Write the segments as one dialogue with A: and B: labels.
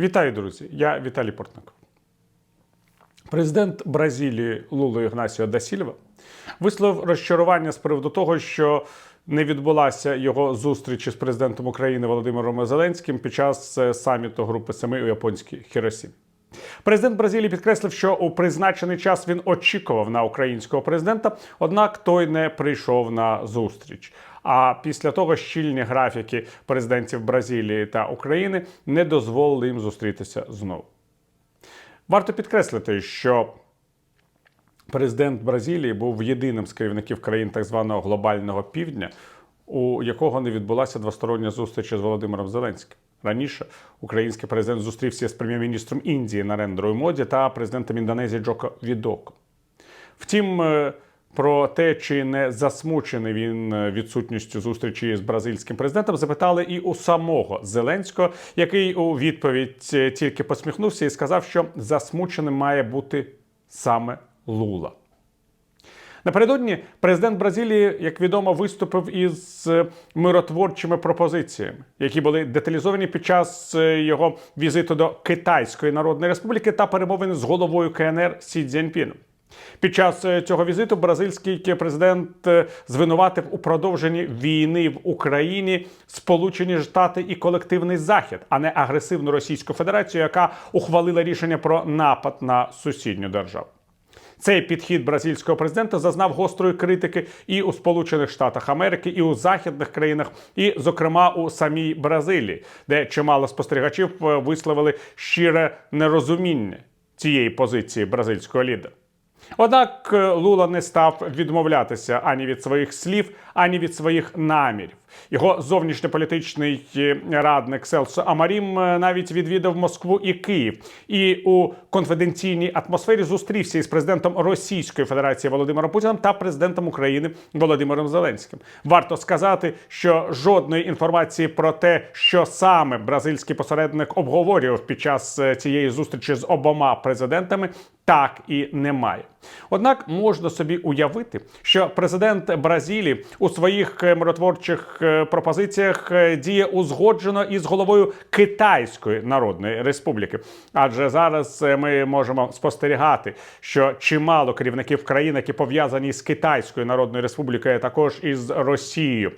A: Вітаю, друзі! Я Віталій Портников. Президент Бразилії Луло Ігнасіо да Сільва висловив розчарування з приводу того, що не відбулася його зустріч із президентом України Володимиром Зеленським під час е, саміту Групи Семи у японській Хіросімі. Президент Бразилії підкреслив, що у призначений час він очікував на українського президента, однак той не прийшов на зустріч. А після того щільні графіки президентів Бразилії та України не дозволили їм зустрітися знову. Варто підкреслити, що президент Бразилії був єдиним з керівників країн так званого глобального півдня, у якого не відбулася двостороння зустріч з Володимиром Зеленським. Раніше український президент зустрівся з прем'єр-міністром Індії Нарендрою Моді та президентом Індонезії Джоко Відоко. Втім, е, про те, чи не засмучений він е, відсутністю зустрічі з бразильським президентом, запитали і у самого Зеленського, який у відповідь е, тільки посміхнувся і сказав, що засмученим має бути саме Лула. Напередодні президент Бразилії, як відомо, виступив із е, миротворчими пропозиціями, які були деталізовані під час його візиту до Китайської Народної Республіки та перемовин з головою КНР Сі Цзіньпіном. Під час е, цього візиту бразильський президент е, звинуватив у продовженні війни в Україні Сполучені Штати і колективний Захід, а не агресивну Російську Федерацію, яка ухвалила рішення про напад на сусідню державу. Цей підхід бразильського президента зазнав гострої критики і у Сполучених Штатах Америки, і у західних країнах, і, зокрема, у самій Бразилії, де чимало спостерігачів е, висловили щире нерозуміння цієї позиції бразильського лідера. Однак е, Лула не став відмовлятися ані від своїх слів, ані від своїх намірів. Його зовнішньополітичний е, радник Селсо Амарім е, навіть відвідав Москву і Київ, і у конфіденційній атмосфері зустрівся із президентом Російської Федерації Володимиром Путіним та президентом України Володимиром Зеленським. Варто сказати, що жодної інформації про те, що саме бразильський посередник обговорював під час е, цієї зустрічі з обома президентами, так і немає. Однак можна собі уявити, що президент Бразилії у своїх миротворчих е, пропозиціях е, діє узгоджено із головою Китайської Народної Республіки. Адже зараз е, ми можемо спостерігати, що чимало керівників країн, які пов'язані з Китайською Народною Республікою, а також із Росією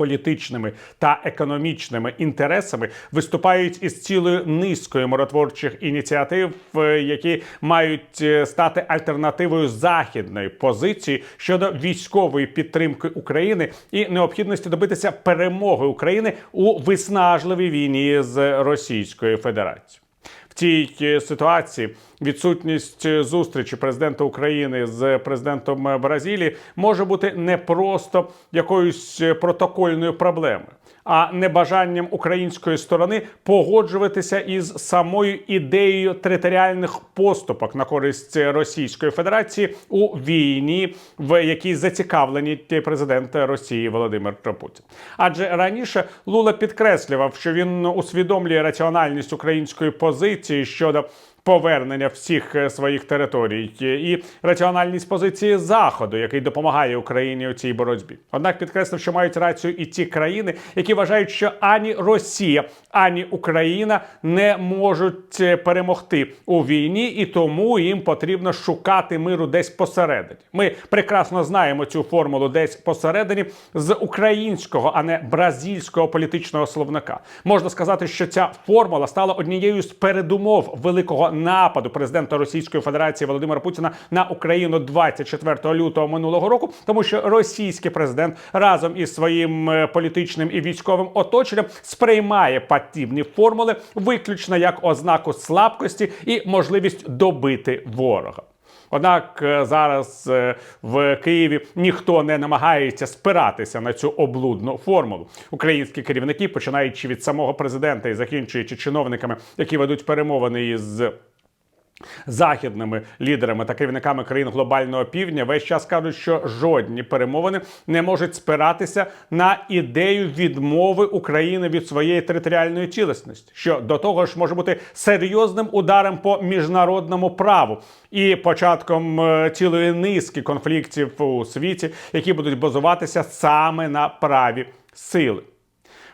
A: політичними та економічними інтересами виступають із цілою низкою миротворчих ініціатив, е, які мають е, стати альтернативою західної позиції щодо військової підтримки України і необхідності добитися перемоги України у виснажливій війні з Російською Федерацією. В цій е, ситуації. Відсутність е, зустрічі президента України з президентом е, Бразилії може бути не просто якоюсь протокольною проблемою, а небажанням української сторони погоджуватися із самою ідеєю територіальних поступок на користь Російської Федерації у війні, в якій зацікавлені президент Росії Володимир Путін. Адже раніше Лула підкреслював, що він усвідомлює раціональність української позиції щодо повернення всіх е, своїх територій і раціональність позиції Заходу, який допомагає Україні у цій боротьбі. Однак підкреслив, що мають рацію і ті країни, які вважають, що ані Росія, ані Україна не можуть е, перемогти у війні, і тому їм потрібно шукати миру десь посередині. Ми прекрасно знаємо цю формулу десь посередині з українського, а не бразильського політичного словника. Можна сказати, що ця формула стала однією з передумов великого нападу президента Російської Федерації Володимира Путіна на Україну 24 лютого минулого року, тому що російський президент разом із своїм е, політичним і військовим оточенням сприймає подібні формули виключно як ознаку слабкості і можливість добити ворога. Однак е, зараз е, в Києві ніхто не намагається спиратися на цю облудну формулу. Українські керівники, починаючи від самого президента і закінчуючи чиновниками, які ведуть перемовини із. Західними лідерами та керівниками країн глобального півдня весь час кажуть, що жодні перемовини не можуть спиратися на ідею відмови України від своєї територіальної цілісності, що до того ж може бути серйозним ударом по міжнародному праву і початком е, цілої низки конфліктів у світі, які будуть базуватися саме на праві сили.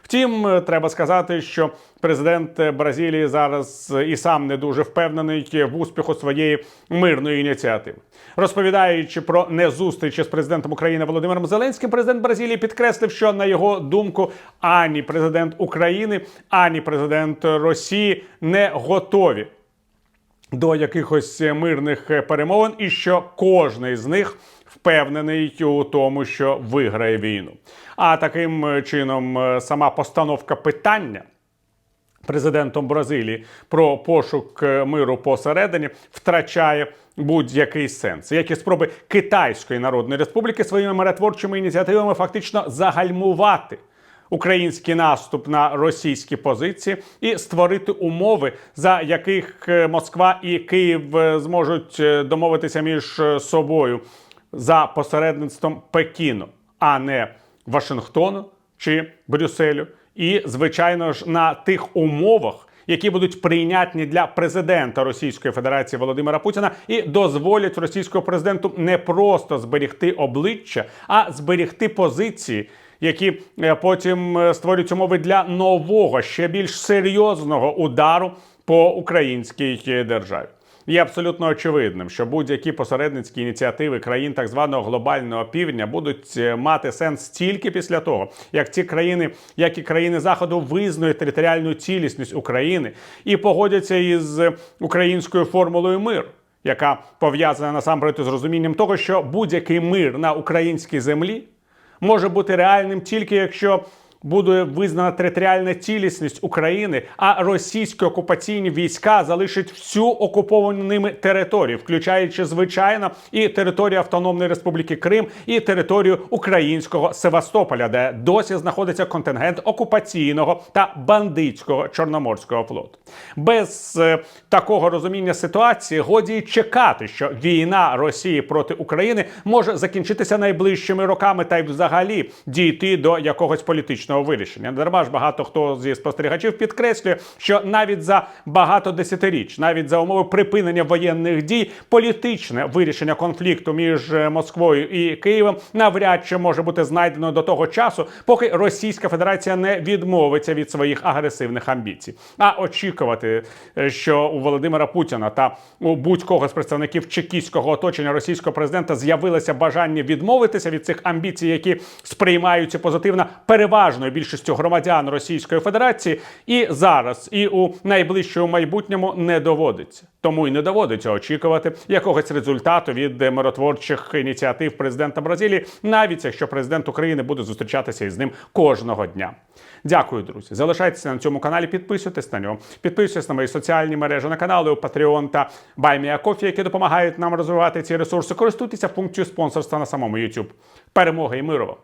A: Втім, треба сказати, що президент Бразилії зараз і сам не дуже впевнений в успіху своєї мирної ініціативи. Розповідаючи про незустрічі з президентом України Володимиром Зеленським, президент Бразилії підкреслив, що на його думку ані президент України, ані президент Росії не готові до якихось мирних перемовин, і що кожний з них впевнений у тому, що виграє війну. А таким чином, е, сама постановка питання. Президентом Бразилії про пошук е, миру посередині втрачає будь-який сенс, як і спроби Китайської Народної Республіки своїми миротворчими ініціативами фактично загальмувати український наступ на російські позиції і створити умови, за яких е, Москва і Київ е, зможуть е, домовитися між е, собою за посередництвом Пекіну, а не Вашингтону чи Брюсселю. І, звичайно ж, на тих умовах, які будуть прийнятні для президента Російської Федерації Володимира Путіна, і дозволять російському президенту не просто зберігти обличчя, а зберігти позиції, які е, потім е, створюють умови для нового, ще більш серйозного удару по українській е, державі. Є абсолютно очевидним, що будь-які посередницькі ініціативи країн так званого глобального півдня будуть е, мати сенс тільки після того, як ці країни, як і країни заходу, визнають територіальну цілісність України і погодяться із українською формулою миру. Яка пов'язана насамперед з розумінням того, що будь-який мир на українській землі може бути реальним тільки якщо буде визнана територіальна цілісність України, а російські окупаційні війська залишать всю окуповану ними територію, включаючи звичайно і територію Автономної Республіки Крим, і територію українського Севастополя, де досі знаходиться контингент окупаційного та бандитського чорноморського флоту. Без е, такого розуміння ситуації годі й чекати, що війна Росії проти України може закінчитися найближчими роками, та й взагалі дійти до якогось політичного вирішення. Дарма ж багато хто зі спостерігачів підкреслює, що навіть за багато десятиріч, навіть за умови припинення воєнних дій, політичне вирішення конфлікту між е, Москвою і Києвом навряд чи може бути знайдено до того часу, поки Російська Федерація не відмовиться від своїх агресивних амбіцій. А очікувати, е, що у Володимира Путіна та у будь-кого з представників чекістського оточення російського президента з'явилося бажання відмовитися від цих амбіцій, які сприймаються позитивно переважною більшістю громадян Російської Федерації, і зараз, і у найближчому майбутньому не доводиться. Тому і не доводиться очікувати якогось результату від миротворчих ініціатив президента Бразилії, навіть якщо президент України буде зустрічатися із ним кожного дня. Дякую, друзі. Залишайтеся на цьому каналі, підписуйтесь на нього, підписуйтесь на мої соціальні мережі на канали у Patreon та BuyMeACoffee, які допомагають нам розвивати ці ресурси. Користуйтеся функцією спонсорства на самому YouTube. Перемоги і миру!